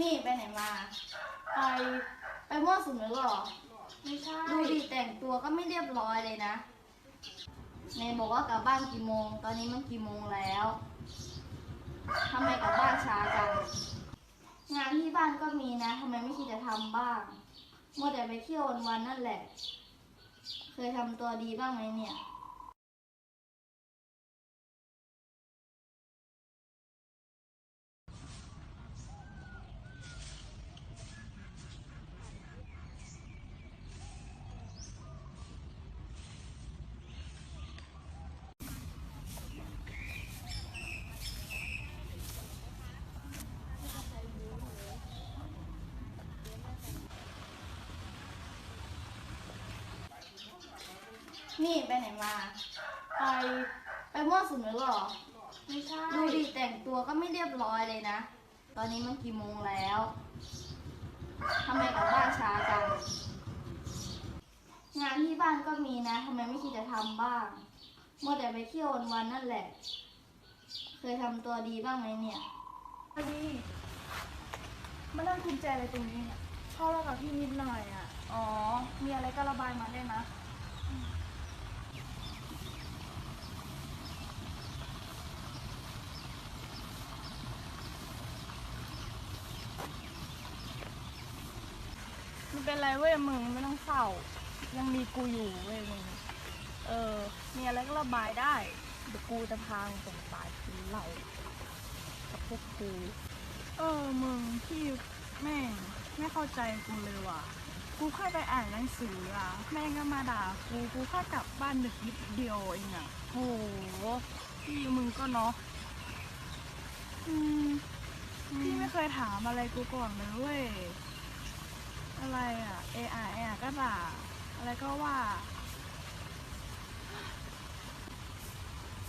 นี่ไปไหนมา ไปไปมั่วสุมหรือหรอ ไม่ใช่ ดูดิแต่งตัวก็ไม่เรียบร้อยเลยนะเนยบอกว่ากลับบ้านกี่โมง ตอนนี้มันกี่โมงแล้วทำไมกลับบ้านช้าจัง งานที่บ้านก็มีนะทำไมไม่คิดจะทำบ้างมัวแต่ไปเที่ยววันๆนั่นแหละ เคยทำตัวดีบ้างไหมเนี่ย นี่ไปไหนมา ไปไปมั่วสุมหรือหรอ ไม่ใช่ ดูดิแต่งตัวก็ไม่เรียบร้อยเลยนะ ตอนนี้มันกี่โมงแล้วทำไมกลับบ้านช้าจัง งานที่บ้านก็มีนะทำไมไม่คิดจะทำบ้างมัวแต่ไปเที่ยววันๆนั่นแหละ เคยทำตัวดีบ้างไหมเนี่ย พอดีมานั่งกุญแจอะไรตรงนี้เนี่ยชอบเล่ากับพี่นิดหน่อยอะ อ๋อ มีอะไรก็ระบายมาได้นะ ไม่ เป็นไรเว้ยมึงไม่ต้องเศร้า ยังมีกูอยู่เว้ยมึง เออ มีอะไรก็ระบายได้ เดี๋ยวกูจะพามึงส่งสายกินเหล้ากับพวกกูเออมึงพี่แม่งไม่เข้าใจกูเลยว่ะ กูแค่ไปอ่านหนังสืออะ แม่งก็มาด่ากูกูแค่กลับบ้านดึกนิดเดียวเองอะโหพี่มึงก็เนาะอืมพี่ไม่เคยถามอะไรกูก่อนเลยเว้ย อะไรอะ เอไอเอก็ด่าอะไรก็ว่า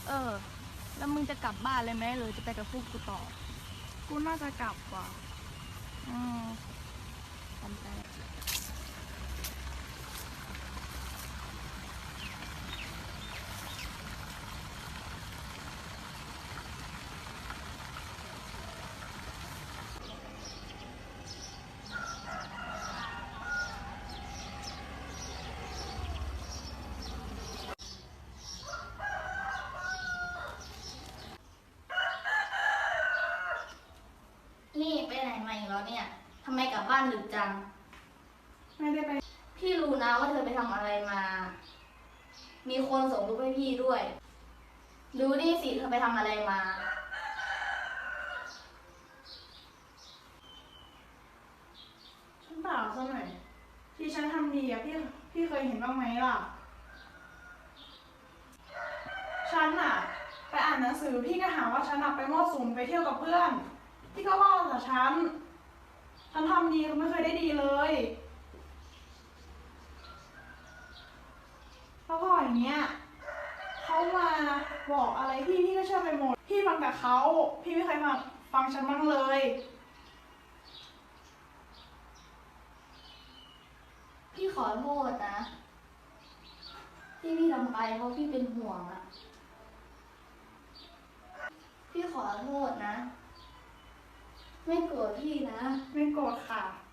เออ แล้วมึงจะกลับบ้านเลยไหมหรือจะไปกับพวกกูต่อ กูน่าจะกลับว่ะ อืมจำใจ นี่ไปไหนมาอีกแล้ว เนี่ยทำไมกลับบ้านดึกจัง ไม่ได้ไป พี่รู้นะว่าเธอไปทำอะไรมา มีคนส่งรูปให้พี่ด้วยดูนี่สิเธอไปทำอะไรมา ฉันเปล่าซะหน่อยที่ฉันทำดีอะพี่พี่เคยเห็นบ้างไหมล่ะ ฉันอะไปอ่านหนังสือพี่ก็หาว่าฉันอะไปมั่วสุมไปเที่ยวกับเพื่อน พี่ก็ว่าแต่ฉัน ฉันทำดีก็ไม่เคยได้ดีเลยแล้วพออย่างเงี้ยเขามาบอกอะไรพี่พี่ก็เชื่อไปหมด พี่ฟังแต่เขาพี่ไม่เคยฟังฟังฉันบ้างเลยพี่ขอโทษนะ ที่พี่ทำไปเพราะพี่เป็นห่วงอะพี่ขอโทษนะ ไม่โกรธพี่นะ ไม่โกรธค่ะ